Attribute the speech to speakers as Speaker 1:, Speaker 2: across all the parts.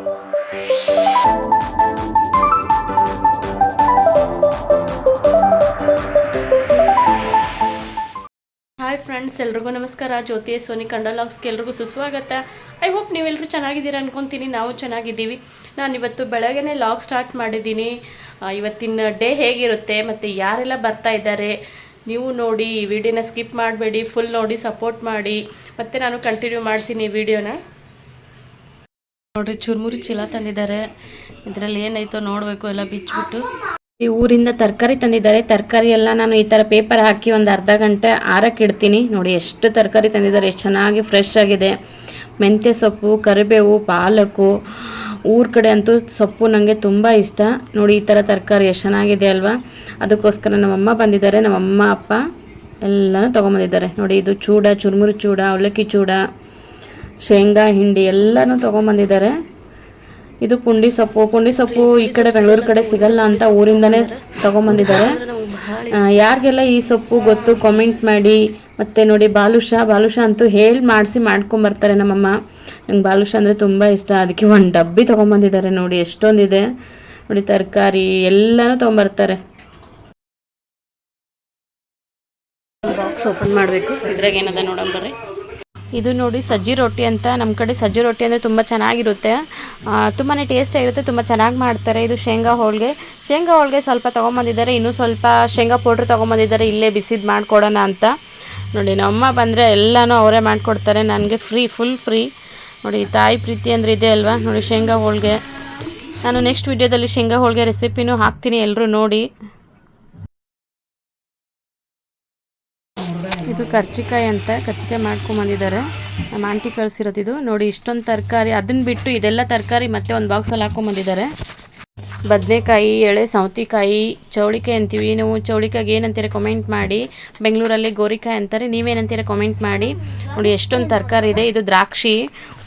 Speaker 1: Hi friends ಎಲ್ರಿಗೂ ನಮಸ್ಕಾರ. ಜ್ಯೋತಿ Sony ಕಂಡಲಾಗ್ಸ್ಗೆ ಲಾಗ್ಸ್ಗೆ ಎಲ್ರಿಗೂ ಸುಸ್ವಾಗತ. ಐ ಹೋಪ್ ನೀವೆಲ್ಲರೂ ಚೆನ್ನಾಗಿದ್ದೀರಾ ಅನ್ಕೊತೀನಿ. ನಾವು ಚೆನ್ನಾಗಿದ್ದೀವಿ. ನಾನು ಇವತ್ತು ಬೆಳಗ್ಗೆನೇ ಲಾಗ್ ಸ್ಟಾರ್ಟ್ ಮಾಡಿದ್ದೀನಿ. ಇವತ್ತಿನ ಡೇ ಹೇಗಿರುತ್ತೆ ಮತ್ತು ಯಾರೆಲ್ಲ ಬರ್ತಾ ಇದ್ದಾರೆ ನೀವು ನೋಡಿ ವಿಡಿಯೋನ ಸ್ಕಿಪ್ ಮಾಡಬೇಡಿ ಫುಲ್ ನೋಡಿ ಸಪೋರ್ಟ್ ಮಾಡಿ. ಮತ್ತು ನಾನು ಕಂಟಿನ್ಯೂ ಮಾಡ್ತೀನಿ ವಿಡಿಯೋನ ನೋಡ್ರಿ, ಚುರುಮುರಿ ಚೀಲ ತಂದಿದ್ದಾರೆ. ಇದರಲ್ಲಿ ಏನಾಯ್ತೋ ನೋಡಬೇಕು, ಎಲ್ಲ ಬಿಚ್ಚಿಬಿಟ್ಟು ಈ ಊರಿಂದ ತರಕಾರಿ ತಂದಿದ್ದಾರೆ. ತರಕಾರಿ ಎಲ್ಲ ನಾನು ಈ ಥರ ಪೇಪರ್ ಹಾಕಿ ಒಂದು ಅರ್ಧ ಗಂಟೆ ಆರಕ್ಕೆ ಇಡ್ತೀನಿ. ನೋಡಿ, ಎಷ್ಟು ತರಕಾರಿ ತಂದಿದ್ದಾರೆ. ಎಷ್ಟು ಚೆನ್ನಾಗಿ ಫ್ರೆಶ್ ಆಗಿದೆ. ಮೆಂತ್ಯ ಸೊಪ್ಪು, ಕರಿಬೇವು, ಪಾಲಕು. ಊರ ಕಡೆ ಅಂತೂ ಸೊಪ್ಪು ನನಗೆ ತುಂಬ ಇಷ್ಟ. ನೋಡಿ, ಈ ಥರ ತರಕಾರಿ ಎಷ್ಟು ಚೆನ್ನಾಗಿದೆ ಅಲ್ವಾ? ಅದಕ್ಕೋಸ್ಕರ ನಮ್ಮಮ್ಮ ಬಂದಿದ್ದಾರೆ. ನಮ್ಮಮ್ಮ, ಅಪ್ಪ ಎಲ್ಲನೂ ತೊಗೊಂಬಂದಿದ್ದಾರೆ ನೋಡಿ, ಇದು ಚೂಡ, ಚುರುಮುರಿ ಚೂಡ, ಅವಲಕ್ಕಿ ಚೂಡ. ಶೇಂಗಾ, ಹಿಂಡಿ ಎಲ್ಲನೂ ತಗೊಂಬಂದಿದ್ದಾರೆ. ಇದು ಪುಂಡಿ ಸೊಪ್ಪು ಪುಂಡಿ ಸೊಪ್ಪು ಈ ಕಡೆ ಬೆಂಗಳೂರು ಕಡೆ ಸಿಗಲ್ಲ ಅಂತ ಊರಿಂದನೇ ತಗೊಂಬಂದಿದ್ದಾರೆ. ಯಾರಿಗೆಲ್ಲ ಈ ಸೊಪ್ಪು ಗೊತ್ತು ಕಾಮೆಂಟ್ ಮಾಡಿ, ಮತ್ತೆ ನೋಡಿ ಬಾಲುಷ ಬಾಲುಷ ಅಂತೂ ಹೇಳಿ ಮಾಡಿಸಿ ಮಾಡ್ಕೊಂಬರ್ತಾರೆ ನಮ್ಮಮ್ಮ. ನಂಗೆ ಬಾಲುಷ ಅಂದರೆ ತುಂಬ ಇಷ್ಟ. ಅದಕ್ಕೆ ಒಂದು ಡಬ್ಬಿ ತೊಗೊಂಬಂದಿದ್ದಾರೆ ನೋಡಿ, ಎಷ್ಟೊಂದಿದೆ. ನೋಡಿ ತರಕಾರಿ ಎಲ್ಲನೂ ತೊಗೊಂಬರ್ತಾರೆ. ಬಾಕ್ಸ್ ಓಪನ್ ಮಾಡಬೇಕು. ಇದ್ರಾಗ ಏನದ ನೋಡೋಣ ಬರ್ರಿ. ಇದು ನೋಡಿ ಸಜ್ಜಿ ರೊಟ್ಟಿ ಅಂತ. ನಮ್ಮ ಕಡೆ ಸಜ್ಜಿ ರೊಟ್ಟಿ ಅಂದರೆ ತುಂಬ ಚೆನ್ನಾಗಿರುತ್ತೆ. ತುಂಬಾ ಟೇಸ್ಟ್ ಆಗಿರುತ್ತೆ, ತುಂಬ ಚೆನ್ನಾಗಿ ಮಾಡ್ತಾರೆ. ಇದು ಶೇಂಗಾ ಹೋಳಿಗೆ. ಶೇಂಗಾ ಹೋಳಿಗೆ ಸ್ವಲ್ಪ ತೊಗೊಂಬಂದಿದ್ದಾರೆ. ಇನ್ನೂ ಸ್ವಲ್ಪ ಶೇಂಗಾ ಪೌಡ್ರ್ ತೊಗೊಂಬಂದಿದ್ದಾರೆ. ಇಲ್ಲೇ ಬಿಸಿದು ಮಾಡಿಕೊಡೋಣ ಅಂತ. ನೋಡಿ, ನಮ್ಮಮ್ಮ ಬಂದರೆ ಎಲ್ಲನೂ ಅವರೇ ಮಾಡಿಕೊಡ್ತಾರೆ. ನನಗೆ ಫ್ರೀ ಫುಲ್ ಫ್ರೀ ನೋಡಿ, ತಾಯಿ ಪ್ರೀತಿ ಅಂದರೆ ಇದೆ ಅಲ್ವಾ? ನೋಡಿ, ಶೇಂಗಾ ಹೋಳಿಗೆ. ನಾನು ನೆಕ್ಸ್ಟ್ ವಿಡಿಯೋದಲ್ಲಿ ಶೇಂಗಾ ಹೋಳಿಗೆ ರೆಸಿಪಿನೂ ಹಾಕ್ತೀನಿ ಎಲ್ಲರೂ ನೋಡಿ. ಇದು ಕರ್ಚಿಕಾಯಿ ಅಂತ ಕರ್ಚಿಕಾಯಿ ಮಾಡ್ಕೊಂಬಂದಿದ್ದಾರೆ ನಮ್ಮ ಆಂಟಿ ಕಳಿಸಿರೋದು ಇದು. ನೋಡಿ, ಇಷ್ಟೊಂದು ತರಕಾರಿ ಅದನ್ನ ಬಿಟ್ಟು ಇದೆಲ್ಲ ತರಕಾರಿ ಮತ್ತೆ ಒಂದು ಬಾಕ್ಸಲ್ಲಿ ಹಾಕೊಂಬಂದಿದ್ದಾರೆ ಬದನೆಕಾಯಿ, ಎಳೆ, ಸೌತಿಕಾಯಿ, ಚೌಳಿಕಾಯಿ ಅಂತೀವಿ. ನೀವು ಚೌಳಿಕಾಯಿಗೆ ಏನಂತೀರ ಕಮೆಂಟ್ ಮಾಡಿ. ಬೆಂಗಳೂರಲ್ಲಿ ಗೋರಿಕಾಯಿ ಅಂತಾರೆ. ನೀವೇನಂತೀರ ಕಮೆಂಟ್ ಮಾಡಿ. ನೋಡಿ, ಎಷ್ಟೊಂದು ತರಕಾರಿ ಇದೆ. ಇದು ದ್ರಾಕ್ಷಿ.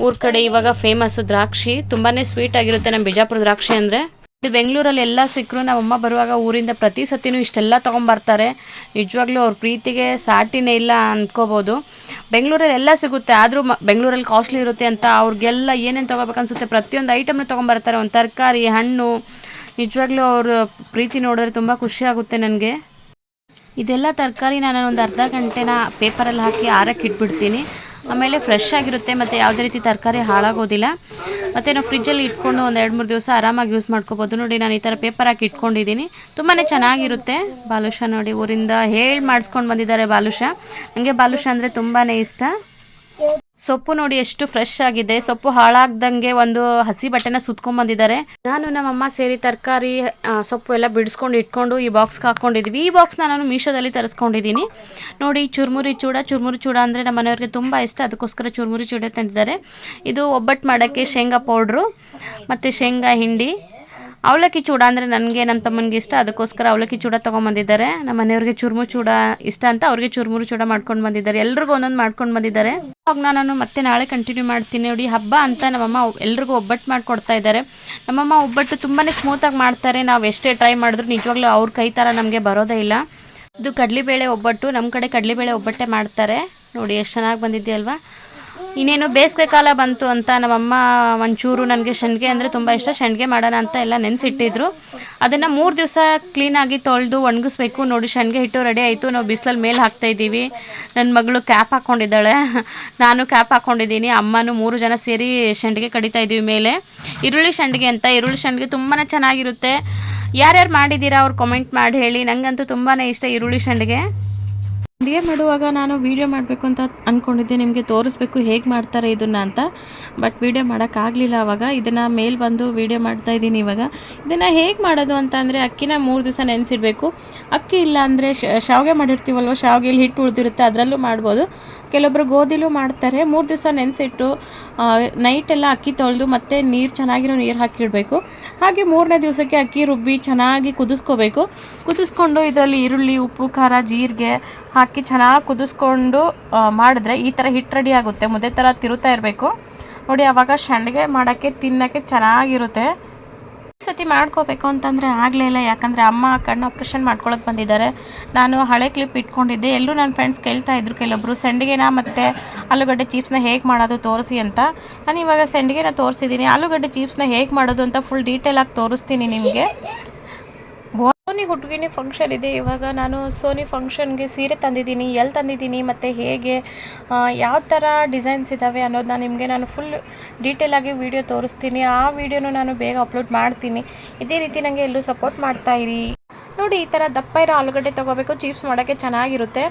Speaker 1: ಊರ ಕಡೆ ಇವಾಗ ಫೇಮಸ್ಸು ದ್ರಾಕ್ಷಿ. ತುಂಬಾ ಸ್ವೀಟ್ ಆಗಿರುತ್ತೆ ನಮ್ಮ ಬಿಜಾಪುರ ದ್ರಾಕ್ಷಿ ಅಂದರೆ. ಬೆಂಗಳೂರಲ್ಲಿ ಎಲ್ಲ ಸಿಕ್ಕರು, ನಮ್ಮಮ್ಮ ಬರುವಾಗ ಊರಿಂದ ಪ್ರತಿ ಸತಿನೂ ಇಷ್ಟೆಲ್ಲ ತೊಗೊಂಬರ್ತಾರೆ. ನಿಜವಾಗ್ಲೂ ಅವ್ರ ಪ್ರೀತಿಗೆ ಸಾಟಿನೇ ಇಲ್ಲ ಅಂದ್ಕೋಬೋದು ಬೆಂಗಳೂರಲ್ಲಿ ಎಲ್ಲ ಸಿಗುತ್ತೆ, ಆದರೂ ಬೆಂಗಳೂರಲ್ಲಿ ಕಾಸ್ಟ್ಲಿ ಇರುತ್ತೆ ಅಂತ ಅವ್ರಿಗೆಲ್ಲ ಏನೇನು ತೊಗೋಬೇಕನ್ಸುತ್ತೆ ಪ್ರತಿಯೊಂದು ಐಟಮ್ನ ತೊಗೊಂಬರ್ತಾರೆ. ಒಂದು ತರಕಾರಿ, ಹಣ್ಣು, ನಿಜವಾಗ್ಲೂ ಅವ್ರ ಪ್ರೀತಿ ನೋಡಿದ್ರೆ ತುಂಬ ಖುಷಿ ಆಗುತ್ತೆ ನನಗೆ. ಇದೆಲ್ಲ ತರಕಾರಿ ನಾನು ಒಂದು ಅರ್ಧ ಗಂಟೆನ ಪೇಪರಲ್ಲಿ ಹಾಕಿ ಆರಕ್ಕೆ ಇಟ್ಬಿಡ್ತೀನಿ. ಆಮೇಲೆ ಫ್ರೆಶ್ ಆಗಿರುತ್ತೆ, ಮತ್ತು ಯಾವುದೇ ರೀತಿ ತರಕಾರಿ ಹಾಳಾಗೋದಿಲ್ಲ. ಮತ್ತು ನಾವು ಫ್ರಿಜ್ಜಲ್ಲಿ ಇಟ್ಕೊಂಡು ಒಂದು ಎರಡು ಮೂರು ದಿವಸ ಆರಾಮಾಗಿ ಯೂಸ್ ಮಾಡ್ಕೋಬೋದು. ನೋಡಿ, ನಾನು ಈ ಥರ ಪೇಪರ್ ಹಾಕಿ ಇಟ್ಕೊಂಡಿದ್ದೀನಿ ತುಂಬಾ ಚೆನ್ನಾಗಿರುತ್ತೆ ಬಾಲುಷ ನೋಡಿ, ಊರಿಂದ ಹೇಳಿ ಮಾಡಿಸ್ಕೊಂಡು ಬಂದಿದ್ದಾರೆ ಬಾಲುಷ. ನನಗೆ ಬಾಲುಷ ಅಂದರೆ ತುಂಬಾ ಇಷ್ಟ. ಸೊಪ್ಪು ನೋಡಿ ಎಷ್ಟು ಫ್ರೆಶ್ ಆಗಿದೆ. ಸೊಪ್ಪು ಹಾಳಾಗ್ದಂಗೆ ಒಂದು ಹಸಿ ಬಟ್ಟೆನ ಸುತ್ಕೊಂಡ್ ನಾನು ನಮ್ಮಮ್ಮ ಸೇರಿ ತರಕಾರಿ ಸೊಪ್ಪು ಎಲ್ಲ ಬಿಡಿಸ್ಕೊಂಡು ಇಟ್ಕೊಂಡು ಈ ಬಾಕ್ಸ್ಗೆ ಹಾಕೊಂಡಿದ್ವಿ. ಈ ಬಾಕ್ಸ್ನ ನಾನು ಮೀಶೋದಲ್ಲಿ ತರಿಸ್ಕೊಂಡಿದ್ದೀನಿ ನೋಡಿ, ಚುರ್ಮುರಿ ಚೂಡ ಚುರ್ಮುರಿ ಚೂಡ ಅಂದರೆ ನಮ್ಮ ಮನೆಯವ್ರಿಗೆ ತುಂಬ ಇಷ್ಟ. ಅದಕ್ಕೋಸ್ಕರ ಚುರ್ಮುರಿ ಚೂಡ ತಂದಿದ್ದಾರೆ. ಇದು ಒಬ್ಬಟ್ಟು ಮಾಡೋಕ್ಕೆ ಶೇಂಗಾ ಪೌಡ್ರು ಮತ್ತು ಶೇಂಗಾ ಹಿಂಡಿ ಅವಲಕ್ಕಿ ಚೂಡ ಅಂದರೆ ನನಗೆ ನಮ್ಮ ತಮ್ಮನಿಗೆ ಇಷ್ಟ. ಅದಕ್ಕೋಸ್ಕರ ಅವಲಕ್ಕಿ ಚೂಡ ತೊಗೊಂಬಂದಿದ್ದಾರೆ. ನಮ್ಮ ಮನೆಯವ್ರಿಗೆ ಚುರ್ಮು ಚೂಡ ಇಷ್ಟ ಅಂತ ಅವ್ರಿಗೆ ಚುರ್ಮುರು ಚೂಡ ಮಾಡ್ಕೊಂಡು ಬಂದಿದ್ದಾರೆ. ಎಲ್ರಿಗೂ ಒಂದೊಂದು ಮಾಡ್ಕೊಂಡು ಬಂದಿದ್ದಾರೆ. ಅವಾಗ ನಾನು ಮತ್ತೆ ನಾಳೆ ಕಂಟಿನ್ಯೂ ಮಾಡ್ತೀನಿ. ನೋಡಿ, ಹಬ್ಬ ಅಂತ ನಮ್ಮಮ್ಮ ಎಲ್ರಿಗೂ ಒಬ್ಬಟ್ಟು ಮಾಡಿಕೊಡ್ತಾ ಇದ್ದಾರೆ. ನಮ್ಮಮ್ಮ ಒಬ್ಬಟ್ಟು ತುಂಬಾ ಸ್ಮೂತಾಗಿ ಮಾಡ್ತಾರೆ. ನಾವು ಎಷ್ಟೇ ಟ್ರೈ ಮಾಡಿದ್ರು ನಿಜವಾಗ್ಲೂ ಅವ್ರ ಕೈ ಥರ ನಮಗೆ ಬರೋದೇ ಇಲ್ಲ. ಇದು ಕಡಲೆಬೇಳೆ ಒಬ್ಬಟ್ಟು ನಮ್ಮ ಕಡೆ ಕಡಲೆಬೇಳೆ ಒಬ್ಬಟ್ಟೆ ಮಾಡ್ತಾರೆ. ನೋಡಿ, ಎಷ್ಟು ಚೆನ್ನಾಗಿ ಬಂದಿದೆ ಅಲ್ವಾ ಇನ್ನೇನು ಬೇಸಿಗೆ ಕಾಲ ಬಂತು ಅಂತ ನಮ್ಮಮ್ಮ ಒಂಚೂರು ನನಗೆ ಸಂಡಿಗೆ ಅಂದರೆ ತುಂಬ ಇಷ್ಟ. ಸಂಡಿಗೆ ಮಾಡೋಣ ಅಂತ ಎಲ್ಲ ನೆನೆಸಿಟ್ಟಿದ್ರು. ಅದನ್ನು ಮೂರು ದಿವಸ ಕ್ಲೀನಾಗಿ ತೊಳೆದು ಒಣಗಿಸ್ಬೇಕು. ನೋಡಿ ಸಂಡಿಗೆ ಹಿಟ್ಟು ರೆಡಿ ಆಯಿತು. ನಾವು ಬಿಸಿಲಲ್ಲಿ ಮೇಲೆ ಹಾಕ್ತಾಯಿದ್ದೀವಿ ನನ್ನ ಮಗಳು ಕ್ಯಾಪ್ ಹಾಕ್ಕೊಂಡಿದ್ದಾಳೆ ನಾನು ಕ್ಯಾಪ್ ಹಾಕ್ಕೊಂಡಿದ್ದೀನಿ ಅಮ್ಮನೂ ಮೂರು ಜನ ಸೇರಿ ಸಂಡಿಗೆ ಕಡಿತಾ ಇದ್ದೀವಿ ಮೇಲೆ. ಈರುಳ್ಳಿ ಸಂಡಿಗೆ ಅಂತ. ಈರುಳ್ಳಿ ಸಂಡಿಗೆ ತುಂಬಾ ಚೆನ್ನಾಗಿರುತ್ತೆ. ಯಾರ್ಯಾರು ಮಾಡಿದ್ದೀರಾ ಅವ್ರು ಕಮೆಂಟ್ ಮಾಡಿ ಹೇಳಿ. ನನಗಂತೂ ತುಂಬಾ ಇಷ್ಟ ಈರುಳ್ಳಿ ಸಂಡಿಗೆ ಅಡುಗೆ ಮಾಡುವಾಗ ನಾನು ವೀಡಿಯೋ ಮಾಡಬೇಕು ಅಂತ ಅಂದ್ಕೊಂಡಿದ್ದೆ ನಿಮಗೆ ತೋರಿಸ್ಬೇಕು ಹೇಗೆ ಮಾಡ್ತಾರೆ ಇದನ್ನು ಅಂತ. ಬಟ್ ವೀಡಿಯೋ ಮಾಡೋಕ್ಕಾಗಲಿಲ್ಲ ಅವಾಗ. ಇದನ್ನು ಮೇಲೆ ಬಂದು ವೀಡಿಯೋ ಮಾಡ್ತಾ ಇದ್ದೀನಿ ಇವಾಗ. ಇದನ್ನು ಹೇಗೆ ಮಾಡೋದು ಅಂತ ಅಂದರೆ ಅಕ್ಕಿನ ಮೂರು ದಿವಸ ನೆನೆಸಿಡಬೇಕು. ಅಕ್ಕಿ ಇಲ್ಲ ಅಂದರೆ ಶಾವಿಗೆ ಮಾಡಿರ್ತೀವಲ್ವ? ಶಾವಿಗೆಲಿ ಹಿಟ್ಟು ಉಳಿದಿರುತ್ತೆ, ಅದರಲ್ಲೂ ಮಾಡ್ಬೋದು. ಕೆಲವೊಬ್ಬರು ಗೋಧಿಲೂ ಮಾಡ್ತಾರೆ. ಮೂರು ದಿವಸ ನೆನೆಸಿಟ್ಟು ನೈಟೆಲ್ಲ ಅಕ್ಕಿ ತೊಳೆದು ಮತ್ತೆ ನೀರು ಚೆನ್ನಾಗಿರೋ ನೀರು ಹಾಕಿಡಬೇಕು. ಹಾಗೆ ಮೂರನೇ ದಿವಸಕ್ಕೆ ಅಕ್ಕಿ ರುಬ್ಬಿ ಚೆನ್ನಾಗಿ ಕುದಿಸ್ಕೋಬೇಕು. ಕುದಿಸ್ಕೊಂಡು ಇದರಲ್ಲಿ ಈರುಳ್ಳಿ, ಉಪ್ಪು, ಖಾರ, ಜೀರಿಗೆ ಹಾಕಿ ಚೆನ್ನಾಗಿ ಕುದಿಸ್ಕೊಂಡು ಮಾಡಿದ್ರೆ ಈ ಥರ ಹಿಟ್ಟು ರೆಡಿ ಆಗುತ್ತೆ. ಮುದ್ದೆ ಥರ ತಿರುತ್ತಾ ಇರಬೇಕು. ನೋಡಿ ಆವಾಗ ಸಂಡಿಗೆ ಮಾಡೋಕ್ಕೆ, ತಿನ್ನೋಕ್ಕೆ ಚೆನ್ನಾಗಿರುತ್ತೆ.
Speaker 2: ಈ ಸತಿ ಮಾಡ್ಕೋಬೇಕು ಅಂತಂದರೆ ಆಗಲೇ ಇಲ್ಲ. ಯಾಕಂದರೆ ಅಮ್ಮ ಕಣ್ಣು ಆಪ್ರೇಷನ್ ಮಾಡ್ಕೊಳಕ್ಕೆ ಬಂದಿದ್ದಾರೆ. ನಾನು ಹಳೆ ಕ್ಲಿಪ್ ಇಟ್ಕೊಂಡಿದ್ದೆ. ಎಲ್ಲರೂ ನನ್ನ ಫ್ರೆಂಡ್ಸ್ ಕೇಳ್ತಾ ಇದ್ರು. ಕೆಲವೊಬ್ಬರು ಸಂಡಿಗೆನ ಮತ್ತು ಆಲೂಗಡ್ಡೆ ಚಿಪ್ಸ್ನ ಹೇಗೆ ಮಾಡೋದು ತೋರಿಸಿ ಅಂತ. ನಾನು ಇವಾಗ ಸಂಡಿಗೆನ ತೋರಿಸಿದ್ದೀನಿ ಆಲೂಗಡ್ಡೆ ಚಿಪ್ಸ್ನ ಹೇಗೆ ಮಾಡೋದು ಅಂತ ಫುಲ್ ಡೀಟೇಲಾಗಿ ತೋರಿಸ್ತೀನಿ ನಿಮಗೆ. ಸೋನಿ ಹುಡುಗಿನಿ ಫಂಕ್ಷನ್ ಇದೆ. ಇವಾಗ ನಾನು ಸೋನಿ ಫಂಕ್ಷನ್ಗೆ ಸೀರೆ ತಂದಿದ್ದೀನಿ ಎಲ್ಲಿ ತಂದಿದ್ದೀನಿ, ಮತ್ತು ಹೇಗೆ ಯಾವ ಥರ ಡಿಸೈನ್ಸ್ ಇದ್ದಾವೆ ಅನ್ನೋದನ್ನ ನಿಮಗೆ ನಾನು ಫುಲ್ ಡೀಟೇಲಾಗಿ ವಿಡಿಯೋ ತೋರಿಸ್ತೀನಿ. ಆ ವಿಡಿಯೋನು ನಾನು ಬೇಗ ಅಪ್ಲೋಡ್ ಮಾಡ್ತೀನಿ. ಇದೇ ರೀತಿ ನನಗೆ ಎಲ್ಲೂ ಸಪೋರ್ಟ್ ಮಾಡ್ತಾ ಇರಿ. ನೋಡಿ, ಈ ಥರ ದಪ್ಪ ಇರೋ ಆಲೂಗಡ್ಡೆ ತೊಗೋಬೇಕು ಚೀಪ್ಸ್ ಮಾಡೋಕ್ಕೆ ಚೆನ್ನಾಗಿರುತ್ತೆ.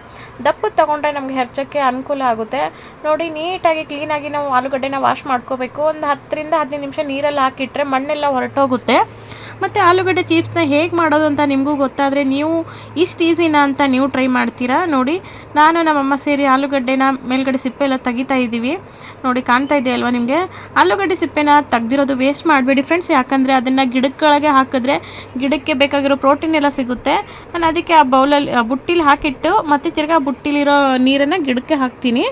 Speaker 2: ದಪ್ಪ ತೊಗೊಂಡ್ರೆ ನಮಗೆ ಹೆರ್ಚೋಕ್ಕೆ ಅನುಕೂಲ ಆಗುತ್ತೆ. ನೋಡಿ, ನೀಟಾಗಿ ಕ್ಲೀನಾಗಿ ನಾವು ಆಲೂಗಡ್ಡೆನ ವಾಶ್ ಮಾಡ್ಕೋಬೇಕು. ಒಂದು ಹತ್ತರಿಂದ ಹದಿನೈದು ನಿಮಿಷ ನೀರಲ್ಲಿ ಹಾಕಿಟ್ರೆ ಮಣ್ಣೆಲ್ಲ ಹೊರಟೋಗುತ್ತೆ. ಮತ್ತು ಆಲೂಗಡ್ಡೆ ಚಿಪ್ಸ್ನ ಹೇಗೆ ಮಾಡೋದು ಅಂತ ನಿಮಗೂ ಗೊತ್ತಾದರೆ ನೀವು ಇಷ್ಟು ಈಸಿನಾ ಅಂತ ನೀವು ಟ್ರೈ ಮಾಡ್ತೀರಾ. ನೋಡಿ, ನಾನು ನಮ್ಮಮ್ಮ ಸೇರಿ ಆಲೂಗಡ್ಡೆನ ಮೇಲ್ಗಡೆ ಸಿಪ್ಪೆ ಎಲ್ಲ ತೆಗಿತಾ ಇದ್ದೀವಿ. ನೋಡಿ, ಕಾಣ್ತಾ ಇದೆ ಅಲ್ವಾ ನಿಮಗೆ? ಆಲೂಗಡ್ಡೆ ಸಿಪ್ಪೆನ ತೆಗ್ದಿರೋದು ವೇಸ್ಟ್ ಮಾಡಬೇಡಿ ಫ್ರೆಂಡ್ಸ್ ಯಾಕಂದರೆ ಅದನ್ನು ಗಿಡಕ್ಕೊಳಗೆ ಹಾಕಿದ್ರೆ ಗಿಡಕ್ಕೆ ಬೇಕಾಗಿರೋ ಪ್ರೋಟೀನ್ ಎಲ್ಲ ಸಿಗುತ್ತೆ. ನಾನು ಅದಕ್ಕೆ ಆ ಬೌಲಲ್ಲಿ ಬುಟ್ಟಿಲಿ ಹಾಕಿಟ್ಟು ಮತ್ತೆ ತಿರ್ಗಾ ಬುಟ್ಟಿಲಿರೋ ನೀರನ್ನು ಗಿಡಕ್ಕೆ ಹಾಕ್ತೀನಿ.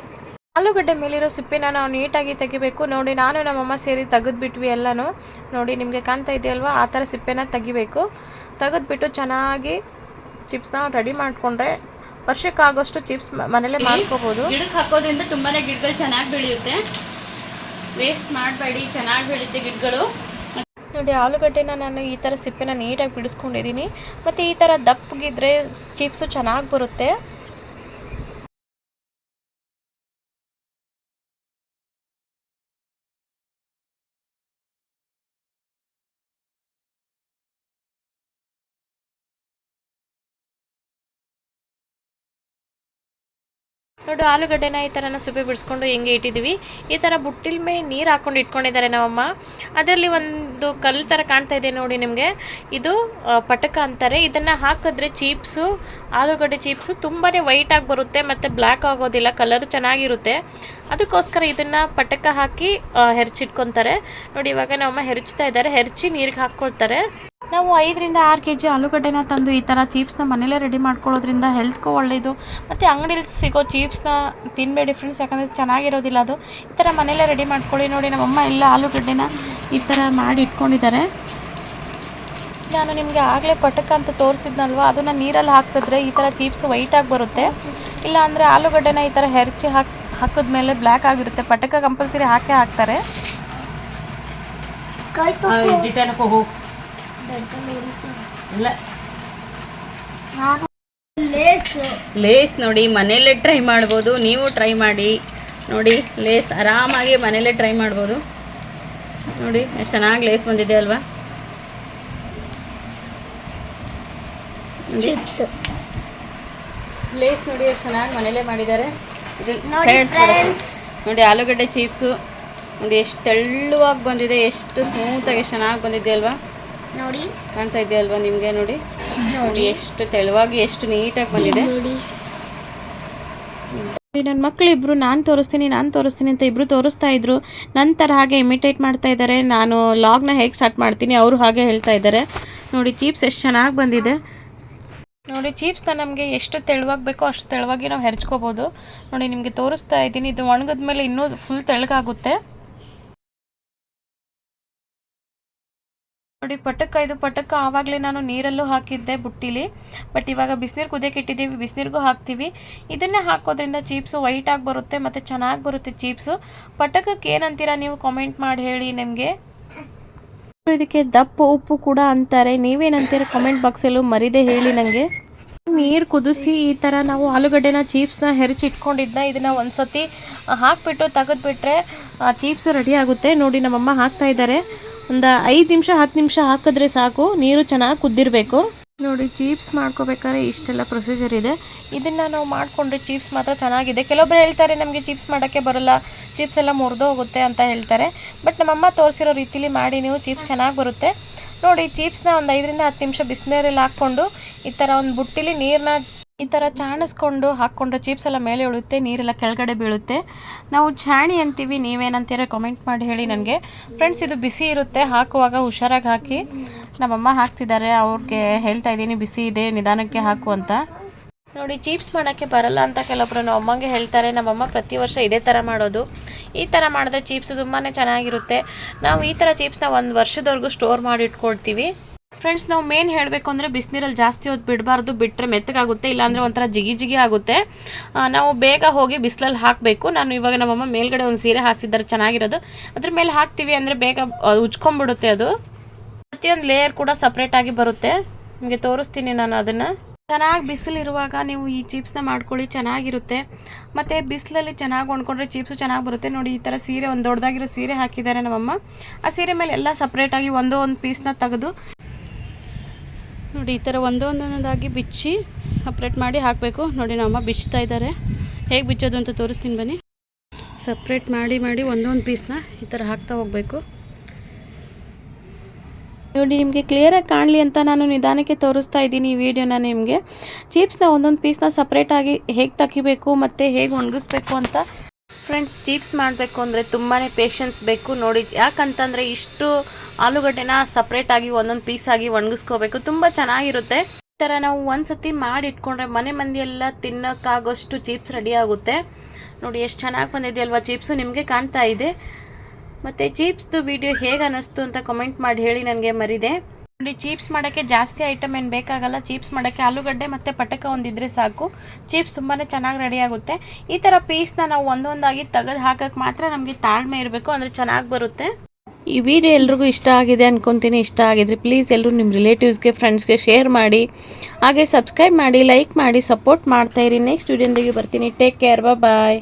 Speaker 2: ಆಲೂಗಡ್ಡೆ ಮೇಲಿರೋ ಸಿಪ್ಪೆನ ನಾವು ನೀಟಾಗಿ ತೆಗಿಬೇಕು. ನೋಡಿ ನಾನು ನಮ್ಮಮ್ಮ ಸೇರಿ ತೆಗೆದ್ಬಿಟ್ವಿ ಎಲ್ಲಾನು. ನೋಡಿ ನಿಮಗೆ ಕಾಣ್ತಾ ಇದೆಯಲ್ವಾ? ಆ ಥರ ಸಿಪ್ಪೆನ ತೆಗಿಬೇಕು. ತೆಗೆದ್ಬಿಟ್ಟು ಚೆನ್ನಾಗಿ ಚಿಪ್ಸ್ನ ರೆಡಿ ಮಾಡಿಕೊಂಡ್ರೆ ವರ್ಷಕ್ಕಾಗೋಷ್ಟು ಚಿಪ್ಸ್ ಮನೇಲೆ ಮಾಡ್ಕೋಬೋದು.
Speaker 1: ಗಿಡಕ್ಕೆ ಹಾಕೋದ್ರಿಂದ ತುಂಬಾನೇ ಗಿಡಗಳು ಚೆನ್ನಾಗಿ ಬೆಳೆಯುತ್ತೆ. ವೇಸ್ಟ್ ಮಾಡಬೇಡಿ ಚೆನ್ನಾಗಿ ಬೆಳೆಯುತ್ತೆ ಗಿಡಗಳು.
Speaker 2: ನೋಡಿ ಆಲೂಗಡ್ಡೆನ ನಾನು ಈ ಥರ ಸಿಪ್ಪೆನ ನೀಟಾಗಿ ಬಿಡಿಸ್ಕೊಂಡಿದ್ದೀನಿ. ಮತ್ತು ಈ ಥರ ದಪ್ಪಗಿದ್ರೆ ಚಿಪ್ಸು ಚೆನ್ನಾಗಿ ಬರುತ್ತೆ. ನೋಡಿ, ಆಲೂಗಡ್ಡೆನ ಈ ಥರನ ಸುಬ್ಬಿ ಬಿಡಿಸ್ಕೊಂಡು ಹಿಂಗೆ ಇಟ್ಟಿದ್ದೀವಿ. ಈ ಥರ ಬುಟ್ಟಿಲ್ ಮೇಲೆ ನೀರು ಹಾಕೊಂಡು ಇಟ್ಕೊಂಡಿದ್ದಾರೆ ನಮ್ಮಮ್ಮ. ಅದರಲ್ಲಿ ಒಂದು ಕಲ್ಲು ಥರ ಕಾಣ್ತಾ ಇದೆ ನೋಡಿ ನಿಮಗೆ. ಇದು ಪಟಕ ಅಂತಾರೆ. ಇದನ್ನು ಹಾಕಿದ್ರೆ ಚೀಪ್ಸು, ಆಲೂಗಡ್ಡೆ ಚೀಪ್ಸು ತುಂಬಾ ವೈಟಾಗಿ ಬರುತ್ತೆ ಮತ್ತು ಬ್ಲ್ಯಾಕ್ ಆಗೋದಿಲ್ಲ ಕಲರು ಚೆನ್ನಾಗಿರುತ್ತೆ. ಅದಕ್ಕೋಸ್ಕರ ಇದನ್ನು ಪಟಕ ಹಾಕಿ ಹೆರ್ಚಿಟ್ಕೊತಾರೆ. ನೋಡಿ, ಇವಾಗ ನಮ್ಮಮ್ಮ ಹೆರ್ಚ್ತಾ ಇದ್ದಾರೆ. ಹೆರ್ಚಿ ನೀರಿಗೆ ಹಾಕ್ಕೊಳ್ತಾರೆ ನಾವು ಐದರಿಂದ ಆರು ಕೆ ಜಿ ಆಲೂಗಡ್ಡೆನ ತಂದು ಈ ಥರ ಚೀಪ್ಸ್ನ ಮನೇಲೇ ರೆಡಿ ಮಾಡ್ಕೊಳ್ಳೋದ್ರಿಂದ ಹೆಲ್ತ್ಗೂ ಒಳ್ಳೆಯದು ಮತ್ತು ಅಂಗಡಿಲಿ ಸಿಗೋ ಚೀಪ್ಸ್ನ ತಿನ್ನಬೇಡಿ ಫ್ರೆಂಡ್ಸ್ ಯಾಕಂದರೆ ಚೆನ್ನಾಗಿರೋದಿಲ್ಲ ಅದು. ಈ ಥರ ಮನೇಲೇ ರೆಡಿ ಮಾಡ್ಕೊಳ್ಳಿ ನೋಡಿ ನಮ್ಮಮ್ಮ ಎಲ್ಲ ಆಲೂಗಡ್ಡೆನ ಈ ಥರ ಮಾಡಿ ಇಟ್ಕೊಂಡಿದ್ದಾರೆ. ನಾನು ನಿಮಗೆ ಆಗಲೇ ಪಟಕ ಅಂತ ತೋರಿಸಿದ್ನಲ್ವ? ಅದನ್ನು ನೀರಲ್ಲಿ ಹಾಕಿದ್ರೆ ಈ ಥರ ಚೀಪ್ಸ್ ವೈಟಾಗಿ ಬರುತ್ತೆ. ಇಲ್ಲ ಅಂದರೆ ಆಲೂಗಡ್ಡೆನ ಈ ಥರ ಹೆರ್ಚಿ ಹಾಕಿ ಹಾಕಿದ್ಮೇಲೆ ಬ್ಲ್ಯಾಕ್ ಆಗಿರುತ್ತೆ. ಪಟಕ ಕಂಪಲ್ಸರಿ ಹಾಕೇ ಹಾಕ್ತಾರೆ.
Speaker 1: ಇಲ್ಲ. ಲೇಸ್ ನೋಡಿ ಮನೆಯಲ್ಲೇ ಟ್ರೈ ಮಾಡ್ಬೋದು. ನೀವು ಟ್ರೈ ಮಾಡಿ. ನೋಡಿ ಲೇಸ್ ಆರಾಮಾಗಿ ಮನೆಯಲ್ಲೇ ಟ್ರೈ ಮಾಡ್ಬೋದು. ನೋಡಿ ಎಷ್ಟು ಚೆನ್ನಾಗಿ ಲೇಸ್ ಬಂದಿದೆ ಅಲ್ವಾ. ಲೇಸ್ ನೋಡಿ ಎಷ್ಟು ಚೆನ್ನಾಗಿ ಮನೆಯಲ್ಲೇ ಮಾಡಿದ್ದಾರೆ. ನೋಡಿ ಆಲೂಗಡ್ಡೆ ಚೀಪ್ಸು ನೋಡಿ ಎಷ್ಟು ತೆಳ್ಳುವಾಗಿ ಬಂದಿದೆ ಎಷ್ಟು ಸ್ಮೂತಾಗಿ ಎಷ್ಟು ಚೆನ್ನಾಗಿ ಬಂದಿದೆ ಅಲ್ವಾ?
Speaker 3: ನೋಡಿ.
Speaker 1: ಕಾಣ್ತಾ ಇದೆಯಲ್ವಾ ನಿಮಗೆ ನೋಡಿ? ನೋಡಿ. ಎಷ್ಟು ತೆಳುವಾಗಿ ಎಷ್ಟು ನೀಟಾಗಿ ಬಂದಿದೆ.
Speaker 2: ನನ್ನ ಮಕ್ಕಳು ಇಬ್ಬರು ನಾನು ತೋರಿಸ್ತೀನಿ ನಾನು ತೋರಿಸ್ತೀನಿ ಅಂತ ಇಬ್ಬರು ತೋರಿಸ್ತಾ ಇದ್ರು. ನನ್ನ ಥರ ಹಾಗೆ ಇಮಿಟೇಟ್ ಮಾಡ್ತಾ ಇದ್ದಾರೆ ನಾನು ಲಾಗ್ನ ಹೇಗೆ ಸ್ಟಾರ್ಟ್ ಮಾಡ್ತೀನಿ ಅವರು ಹಾಗೆ ಹೇಳ್ತಾ ಇದ್ದಾರೆ ನೋಡಿ ಚೀಪ್ಸ್ ಎಷ್ಟು ಚೆನ್ನಾಗಿ ಬಂದಿದೆ. ನೋಡಿ ಚೀಪ್ಸ್ನ ನಮಗೆ ಎಷ್ಟು ತೆಳುವಾಗಿ ಬೇಕೋ ಅಷ್ಟು ತೆಳುವಾಗಿ ನಾವು ಹೆರ್ಚ್ಕೋಬೋದು. ನೋಡಿ ನಿಮಗೆ ತೋರಿಸ್ತಾ ಇದ್ದೀನಿ. ಇದು ಒಣಗಿದ ಮೇಲೆ ಇನ್ನೂ ಫುಲ್ ತೆಳ್ಳಗಾಗುತ್ತೆ ನೋಡಿ, ಪಟಕ ಇದು ಪಟಕ್ಕ ಆವಾಗಲೇ ನಾನು ನೀರಲ್ಲೂ ಹಾಕಿದ್ದೆ ಬುಟ್ಟಿಲಿ. ಬಟ್ ಇವಾಗ ಬಿಸಿನೀರು ಕುದಿಯಕ್ಕೆ ಇಟ್ಟಿದ್ದೀವಿ, ಬಿಸಿನೀರಿಗೂ ಹಾಕ್ತೀವಿ. ಇದನ್ನೇ ಹಾಕೋದ್ರಿಂದ ಚೀಪ್ಸು ವೈಟ್ ಆಗಿ ಬರುತ್ತೆ ಮತ್ತು ಚೆನ್ನಾಗಿ ಬರುತ್ತೆ ಚೀಪ್ಸು. ಪಟಕಕ್ಕೆ ಏನಂತೀರಾ ನೀವು ಕಾಮೆಂಟ್ ಮಾಡಿ ಹೇಳಿ ನಿಮಗೆ. ಇದಕ್ಕೆ ದಪ್ಪ ಉಪ್ಪು ಕೂಡ ಅಂತಾರೆ. ನೀವೇನಂತೀರ ಕಾಮೆಂಟ್ ಬಾಕ್ಸಲ್ಲೂ ಮರಿದೆ ಹೇಳಿ ನನಗೆ ನೀರು ಕುದಿಸಿ ಈ ಥರ ನಾವು ಆಲೂಗಡ್ಡೆನ, ಚೀಪ್ಸ್ನ ಹೆರಿಚಿ ಇಟ್ಕೊಂಡಿದ್ದ ಒಂದು ಸತಿ ಹಾಕ್ಬಿಟ್ಟು ತೆಗೆದ್ಬಿಟ್ರೆ ಚೀಪ್ಸ್ ರೆಡಿ ಆಗುತ್ತೆ. ನೋಡಿ, ನಮ್ಮಮ್ಮ ಹಾಕ್ತಾ ಇದ್ದಾರೆ. ಒಂದು ಐದು ನಿಮಿಷ, ಹತ್ತು ನಿಮಿಷ ಹಾಕಿದ್ರೆ ಸಾಕು. ನೀರು ಚೆನ್ನಾಗಿ ಕುದ್ದಿರಬೇಕು. ನೋಡಿ ಚೀಪ್ಸ್ ಮಾಡ್ಕೋಬೇಕಾದ್ರೆ ಇಷ್ಟೆಲ್ಲ ಪ್ರೊಸೀಜರ್ ಇದೆ. ಇದನ್ನು ನಾವು ಮಾಡಿಕೊಂಡ್ರೆ ಚೀಪ್ಸ್ ಮಾತ್ರ ಚೆನ್ನಾಗಿದೆ. ಕೆಲವೊಬ್ಬರು ಹೇಳ್ತಾರೆ, ನಮಗೆ ಚೀಪ್ಸ್ ಮಾಡೋಕ್ಕೆ ಬರಲ್ಲ. ಚಿಪ್ಸ್ ಎಲ್ಲ ಮುರಿದು ಹೋಗುತ್ತೆ ಅಂತ ಹೇಳ್ತಾರೆ. ಬಟ್ ನಮ್ಮಮ್ಮ ತೋರಿಸಿರೋ ರೀತಿಲಿ ಮಾಡಿ ನೀವು ಚೀಪ್ಸ್ ಚೆನ್ನಾಗಿ ಬರುತ್ತೆ. ನೋಡಿ ಚೀಪ್ಸ್ನ ಒಂದು ಐದರಿಂದ ಹತ್ತು ನಿಮಿಷ ಬಿಸಿನೀರಲ್ಲಿ ಹಾಕ್ಕೊಂಡು, ಈ ಥರ ಒಂದು ಬುಟ್ಟಿಲಿ ನೀರನ್ನ ಈ ಥರ ಚಾಣಿಸ್ಕೊಂಡು ಹಾಕ್ಕೊಂಡ್ರೆ ಚಿಪ್ಸ್ ಎಲ್ಲ ಮೇಲೆ ಉಳುತ್ತೆ ನೀರೆಲ್ಲ ಕೆಳಗಡೆ ಬೀಳುತ್ತೆ. ನಾವು ಛಾಣಿ ಅಂತೀವಿ, ನೀವೇನಂತೀರ ಕಾಮೆಂಟ್ ಮಾಡಿ ಹೇಳಿ ನನಗೆ. ಫ್ರೆಂಡ್ಸ್ ಇದು ಬಿಸಿ ಇರುತ್ತೆ. ಹಾಕುವಾಗ ಹುಷಾರಾಗಿ ಹಾಕಿ. ನಮ್ಮಮ್ಮ ಹಾಕ್ತಿದ್ದಾರೆ, ಅವ್ರಿಗೆ ಹೇಳ್ತಾ ಇದ್ದೀನಿ, ಬಿಸಿ ಇದೆ, ನಿಧಾನಕ್ಕೆ ಹಾಕು ಅಂತ. ನೋಡಿ ಚೀಪ್ಸ್ ಮಾಡೋಕ್ಕೆ ಬರಲ್ಲ ಅಂತ ಕೆಲವೊಬ್ಬರು ನಮ್ಮ ಅಮ್ಮಂಗೆ ಹೇಳ್ತಾರೆ. ನಮ್ಮಮ್ಮ ಪ್ರತಿ ವರ್ಷ ಇದೇ ಥರ ಮಾಡೋದು. ಈ ಥರ ಮಾಡಿದ್ರೆ ಚೀಪ್ಸ್ ತುಂಬಾ ಚೆನ್ನಾಗಿರುತ್ತೆ. ನಾವು ಈ ಥರ ಚೀಪ್ಸ್ನ ಒಂದು ವರ್ಷದವರೆಗೂ ಸ್ಟೋರ್ ಮಾಡಿ ಇಟ್ಕೊಳ್ತೀವಿ. ಫ್ರೆಂಡ್ಸ್ ನಾವು ಮೇನ್ ಹೇಳಬೇಕು ಅಂದರೆ ಬಿಸಿನೀರಲ್ಲಿ ಜಾಸ್ತಿ ಹೊತ್ತು ಬಿಡಬಾರ್ದು ಬಿಟ್ಟರೆ ಮೆತ್ತಗಾಗುತ್ತೆ, ಇಲ್ಲಾಂದರೆ ಒಂಥರ ಜಿಗಿ ಜಿಗಿ ಆಗುತ್ತೆ. ನಾವು ಬೇಗ ಹೋಗಿ ಬಿಸಿಲಲ್ಲಿ ಹಾಕಬೇಕು. ನಾನು ಇವಾಗ ನಮ್ಮಮ್ಮ ಮೇಲ್ಗಡೆ ಒಂದು ಸೀರೆ ಹಾಸಿದ್ದಾರೆ, ಚೆನ್ನಾಗಿರೋದು. ಅದ್ರ ಮೇಲೆ ಹಾಕ್ತೀವಿ ಅಂದರೆ ಬೇಗ ಉಜ್ಕೊಂಡ್ಬಿಡುತ್ತೆ ಅದು. ಪ್ರತಿಯೊಂದು ಲೇಯರ್ ಕೂಡ ಸಪ್ರೇಟಾಗಿ ಬರುತ್ತೆ. ನಿಮಗೆ ತೋರಿಸ್ತೀನಿ ನಾನು ಅದನ್ನು. ಚೆನ್ನಾಗಿ ಬಿಸಿಲಿರುವಾಗ ನೀವು ಈ ಚಿಪ್ಸ್ನ ಮಾಡ್ಕೊಳ್ಳಿ, ಚೆನ್ನಾಗಿರುತ್ತೆ. ಮತ್ತು ಬಿಸಿಲಲ್ಲಿ ಚೆನ್ನಾಗಿ ಒಣ್ಕೊಂಡ್ರೆ ಚಿಪ್ಸು ಚೆನ್ನಾಗಿ ಬರುತ್ತೆ. ನೋಡಿ, ಈ ಥರ ಸೀರೆ, ಒಂದು ದೊಡ್ಡದಾಗಿರೋ ಸೀರೆ ಹಾಕಿದ್ದಾರೆ ನಮ್ಮಮ್ಮ. ಆ ಸೀರೆ ಮೇಲೆ ಎಲ್ಲ ಸಪ್ರೇಟಾಗಿ ಒಂದು ಒಂದು ಪೀಸ್ನ ತೆಗೆದು ನೋಡಿ, ಈ ಥರ ಒಂದೊಂದೊಂದಾಗಿ ಬಿಚ್ಚಿ ಸಪ್ರೇಟ್ ಮಾಡಿ ಹಾಕಬೇಕು. ನೋಡಿ ನಮ್ಮಮ್ಮ ಬಿಚ್ತಾ ಇದ್ದಾರೆ. ಹೇಗೆ ಬಿಚ್ಚೋದು ಅಂತ ತೋರಿಸ್ತೀನಿ ಬನ್ನಿ. ಸಪ್ರೇಟ್ ಮಾಡಿ ಮಾಡಿ ಒಂದೊಂದು ಪೀಸ್ನ ಈ ಥರ ಹಾಕ್ತಾ ಹೋಗಬೇಕು. ನೋಡಿ, ನಿಮಗೆ ಕ್ಲಿಯರಾಗಿ ಕಾಣಲಿ ಅಂತ ನಾನು ನಿಧಾನಕ್ಕೆ ತೋರಿಸ್ತಾ ಇದ್ದೀನಿ ಈ ವಿಡಿಯೋನ ನಿಮಗೆ. ಚೀಪ್ಸ್ನ ಒಂದೊಂದು ಪೀಸ್ನ ಸಪ್ರೇಟಾಗಿ ಹೇಗೆ ತೆಗಿಬೇಕು ಮತ್ತು ಹೇಗೆ ಒಣಗಿಸ್ಬೇಕು ಅಂತ ಫ್ರೆಂಡ್ಸ್ ಚೀಪ್ಸ್ ಮಾಡಬೇಕು ಅಂದರೆ ತುಂಬಾ ಪೇಷನ್ಸ್ ಬೇಕು. ನೋಡಿ, ಯಾಕಂತಂದರೆ ಇಷ್ಟು ಆಲೂಗಡ್ಡೆನ ಸಪ್ರೇಟಾಗಿ ಒಂದೊಂದು ಪೀಸಾಗಿ ಒಣಗಿಸ್ಕೋಬೇಕು. ತುಂಬ ಚೆನ್ನಾಗಿರುತ್ತೆ. ಈ ಥರ ನಾವು ಒಂದು ಸತಿ ಮಾಡಿ ಇಟ್ಕೊಂಡ್ರೆ ಮನೆ ಮಂದಿ ಎಲ್ಲ ತಿನ್ನೋಕ್ಕಾಗೋಷ್ಟು ಚೀಪ್ಸ್ ರೆಡಿ ಆಗುತ್ತೆ. ನೋಡಿ ಎಷ್ಟು ಚೆನ್ನಾಗಿ ಬಂದಿದೆ ಅಲ್ವಾ ಚೀಪ್ಸು ನಿಮಗೆ ಕಾಣ್ತಾ ಇದೆ. ಮತ್ತು ಚೀಪ್ಸ್ದು ವಿಡಿಯೋ ಹೇಗೆ ಅನ್ನಿಸ್ತು ಅಂತ ಕಮೆಂಟ್ ಮಾಡಿ ಹೇಳಿ ನನಗೆ ಮರಿದೆ. ನೋಡಿ ಚೀಪ್ಸ್ ಮಾಡೋಕ್ಕೆ ಜಾಸ್ತಿ ಐಟಮ್ ಏನು ಬೇಕಾಗಲ್ಲ. ಚೀಪ್ಸ್ ಮಾಡೋಕ್ಕೆ ಆಲೂಗಡ್ಡೆ ಮತ್ತು ಪಟಕ ಒಂದಿದ್ರೆ ಸಾಕು. ಚೀಪ್ಸ್ ತುಂಬಾ ಚೆನ್ನಾಗಿ ರೆಡಿ ಆಗುತ್ತೆ. ಈ ಥರ ಪೀಸ್ನ ನಾವು ಒಂದೊಂದಾಗಿ ತೆಗೆದು ಹಾಕೋಕ್ಕೆ ಮಾತ್ರ ನಮಗೆ ತಾಳ್ಮೆ ಇರಬೇಕು. ಅಂದರೆ ಚೆನ್ನಾಗಿ ಬರುತ್ತೆ. ಈ ವಿಡಿಯೋ ಎಲ್ರಿಗೂ ಇಷ್ಟ ಆಗಿದೆ ಅನ್ಕೊತೀನಿ, ಇಷ್ಟ ಆಗಿದ್ರೆ ಪ್ಲೀಸ್ ಎಲ್ಲರೂ ನಿಮ್ಮ ರಿಲೇಟಿವ್ಸ್ಗೆ ಫ್ರೆಂಡ್ಸ್ಗೆ ಶೇರ್ ಮಾಡಿ. ಹಾಗೆ ಸಬ್ಸ್ಕ್ರೈಬ್ ಮಾಡಿ ಲೈಕ್ ಮಾಡಿ ಸಪೋರ್ಟ್ ಮಾಡ್ತಾ ಇರಿ. ನೆಕ್ಸ್ಟ್ ವಿಡಿಯೋದೊಂದಿಗೆ ಬರ್ತೀನಿ. Take care bye